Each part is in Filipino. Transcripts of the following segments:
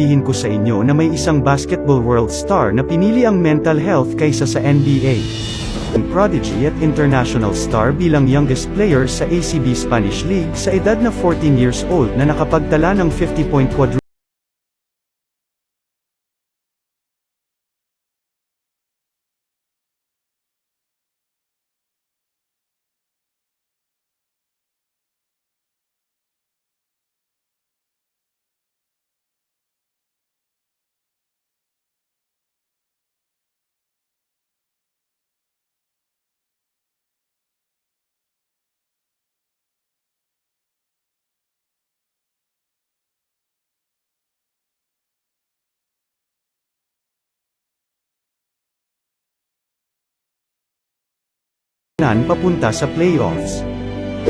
Sabihin ko sa inyo na may isang basketball world star na pinili ang mental health kaysa sa NBA. Ang prodigy at international star bilang youngest player sa ACB Spanish League sa edad na 14 years old na nakapagtala ng 50-point quadruple nan papunta sa playoffs.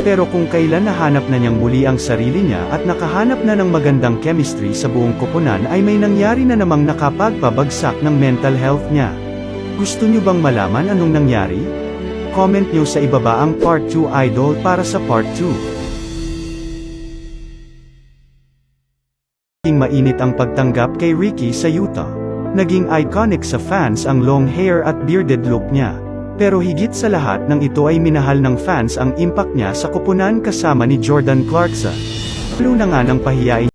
Pero kung kailan nahanap na niyang muli ang sarili niya at nakahanap na ng magandang chemistry sa buong koponan ay may nangyari na namang nakapagpabagsak ng mental health niya. Gusto niyo bang malaman anong nangyari? Comment niyo sa ibaba ang part 2 idol para sa part 2. Naging mainit ang pagtanggap kay Ricky sa Utah. Naging iconic sa fans ang long hair at bearded look niya. Pero higit sa lahat ng ito ay minahal ng fans ang impact niya sa kupunan kasama ni Jordan Clarkson. Lalo na nga nang pahiyain